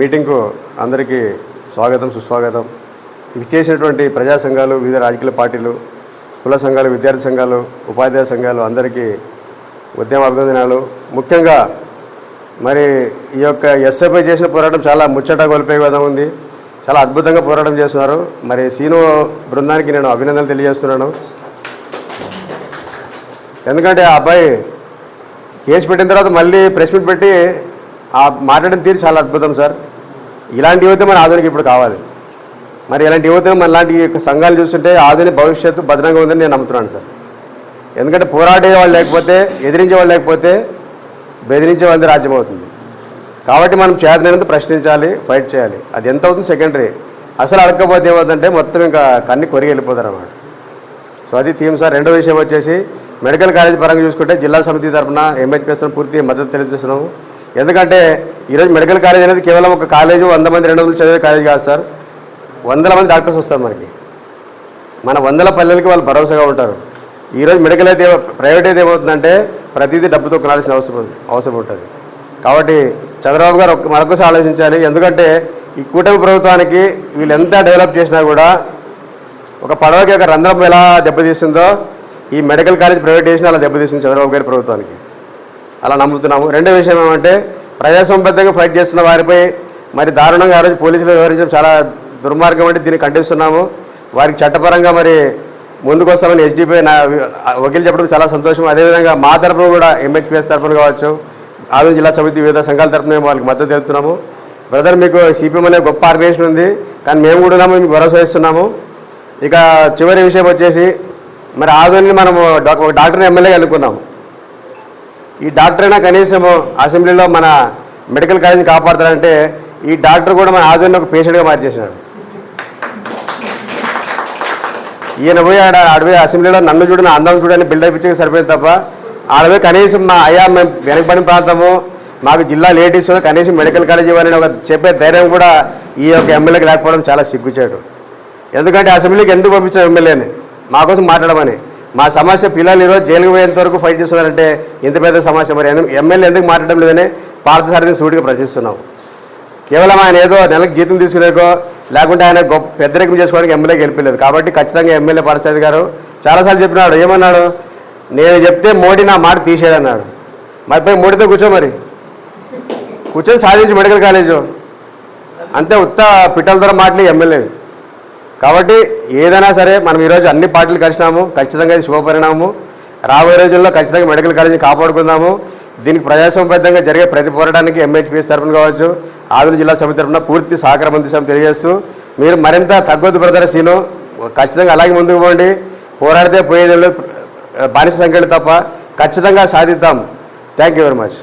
మీటింగ్కు అందరికీ స్వాగతం సుస్వాగతం. ఇవి చేసినటువంటి ప్రజా సంఘాలు వివిధ రాజకీయ పార్టీలు కుల సంఘాలు విద్యార్థి సంఘాలు ఉపాధ్యాయ సంఘాలు అందరికీ ఉద్యమ అభినందనాలు. ముఖ్యంగా మరి ఈ యొక్క ఎస్ఎఫ్ఐ చేసిన పోరాటం చాలా ముచ్చట గొలిపే విధంగా ఉంది. చాలా అద్భుతంగా పోరాటం చేస్తున్నారు. మరి సీను బృందానికి నేను అభినందనలు తెలియజేస్తున్నాను. ఎందుకంటే ఆ అబ్బాయి కేసు పెట్టిన తర్వాత మళ్ళీ ప్రెస్ మీట్ పెట్టి ఆ మాట్లాడిన తీరు చాలా అద్భుతం సార్. ఇలాంటి యువత మన ఆధునిక ఇప్పుడు కావాలి. మరి ఇలాంటి యువతను మన లాంటి సంఘాలు చూస్తుంటే ఆధునిక భవిష్యత్తు భద్రంగా ఉందని నేను నమ్ముతున్నాను సార్. ఎందుకంటే పోరాడే వాళ్ళు లేకపోతే ఎదిరించే వాళ్ళు లేకపోతే బెదిరించే వాళ్ళది రాజ్యం అవుతుంది. కాబట్టి మనం చేతనైనంత ప్రశ్నించాలి ఫైట్ చేయాలి. అది ఎంత అవుతుంది సెకండరీ. అసలు అడగకపోతే ఏమవుతుందంటే మొత్తం ఇంకా కన్ని కొరిగి వెళ్ళిపోతారు అన్నమాట సో అది థీమ్ సార్. రెండో విషయం వచ్చేసి మెడికల్ కాలేజ్ పరంగా చూసుకుంటే జిల్లా సమితి తరఫున ఎంహెచ్పిఎస్ పూర్తి మద్దతు తెలియజేస్తున్నాము. ఎందుకంటే ఈరోజు మెడికల్ కాలేజ్ అనేది కేవలం ఒక కాలేజు వంద మంది రెండు వందలు చదివే కాలేజ్ కాదు సార్. వందల మంది డాక్టర్స్ వస్తారు మనకి. మన వందల పల్లెలకి వాళ్ళు భరోసాగా ఉంటారు. ఈరోజు మెడికల్ అయితే ప్రైవేట్ అయితే ఏమవుతుందంటే ప్రతిదీ డబ్బుతో కొనాల్సిన అవసరం అవసరం ఉంటుంది. కాబట్టి చంద్రబాబు గారు మరొకసారి ఆలోచించాలి. ఎందుకంటే ఈ కూటమి ప్రభుత్వానికి వీళ్ళు ఎంత డెవలప్ చేసినా కూడా ఒక పడవకి ఒక రంధ్రం ఎలా దెబ్బతీస్తుందో ఈ మెడికల్ కాలేజ్ ప్రైవేటేషన్ అలా దెబ్బతీస్తుంది చంద్రబాబు గారి ప్రభుత్వానికి. అలా నమ్ముతున్నాము. రెండో విషయం ఏమంటే ప్రజాసంబద్ధంగా ఫైట్ చేస్తున్న వారిపై మరి దారుణంగా ఆ రోజు పోలీసులు వ్యవహరించడం చాలా దుర్మార్గం అంటే దీన్ని ఖండిస్తున్నాము. వారికి చట్టపరంగా మరి ముందుకొస్తామని ఎస్డీపీ నా వకీలు చెప్పడం చాలా సంతోషం. అదేవిధంగా మా తరఫున కూడా ఎంహెచ్పిఎస్ తరఫున కావచ్చు ఆదోని జిల్లా సమితి వివిధ సంఘాల తరఫున మేము వాళ్ళకి మద్దతు తెలుపుతున్నాము. బ్రదర్ మీకు సిపిఎం అనే గొప్ప ఆర్గనైజేషన్ ఉంది. కానీ మేము కూడా ఉన్నాము మీకు భరోసా ఇస్తున్నాము. ఇక చివరి విషయం వచ్చేసి మరి ఆదోని మనము డాక్టర్ డాక్టర్ని ఎమ్మెల్యే అనుకున్నాము ఈ డాక్టర్ అయినా కనీసం అసెంబ్లీలో మన మెడికల్ కాలేజీని కాపాడుతారంటే ఈ డాక్టర్ కూడా మన ఆదోని ఒక పేషెంట్గా మార్చేసినాడు ఈయన పోయి ఆడ ఆడపోయి అసెంబ్లీలో నన్ను చూడని అందం చూడని బిల్డప్ ఇచ్చే సరిపోయింది తప్ప ఆడపోయి కనీసం మా అయ్యా మేము వెనకబడిన ప్రాంతము మాకు జిల్లా లేడీస్ కనీసం మెడికల్ కాలేజ్ ఇవ్వాలని ఒక చెప్పే ధైర్యం కూడా ఈ యొక్క ఎమ్మెల్యేకి లేకపోవడం చాలా సిగ్గుచాడు ఎందుకంటే అసెంబ్లీకి ఎందుకు పంపించాం ఎమ్మెల్యేని? మా కోసం మాట్లాడమని. మా సమస్య పిల్లలు ఈరోజు జైలుకు పోయేంత వరకు ఫైట్ చేస్తున్నారంటే ఇంత పెద్ద సమస్య. మరి ఎమ్మెల్యే ఎందుకు మాట్లాడడం లేదని పార్థసారథిని సూటిగా ప్రశ్నిస్తున్నాం. కేవలం ఆయన ఏదో నెలకు జీతం తీసుకునేకో లేకుంటే ఆయన గొప్ప పెద్దరికం చేసుకోవడానికి ఎమ్మెల్యే గెలిపలేదు. కాబట్టి ఖచ్చితంగా ఎమ్మెల్యే పార్థసారథి గారు చాలాసార్లు చెప్పినాడు. ఏమన్నాడు? నేను చెప్తే మోడీ నా మాట తీసేయడన్నాడు. మరి పోయి మోడీతో కూర్చో మరి. కూర్చొని సాధించి మెడికల్ కాలేజు. అంతే ఉత్త పిట్టల ద్వారా మాటలు ఎమ్మెల్యే కాబట్టి ఏదైనా సరే మనం ఈరోజు అన్ని పార్టీలు కలిసినాము ఖచ్చితంగా ఇది శుభపరిణామము. రాబోయే రోజుల్లో ఖచ్చితంగా మెడికల్ కాలేజీని కాపాడుకుందాము. దీనికి ప్రజాసంబద్ధంగా జరిగే ప్రతి పోరాటానికి ఎంహెచ్పిఎస్ తరఫున కావచ్చు ఆదిలు జిల్లా సమితి తరఫున పూర్తి సహకారం అందిస్తామని తెలియజేస్తూ మీరు మరింత తగ్గొద్దు బ్రదర్ సీను ఖచ్చితంగా అలాగే ముందుకు పోండి. పోరాడితే పోయేది బానిస సంఖ్యలు తప్ప ఖచ్చితంగా సాధిద్దాం. Thank you very much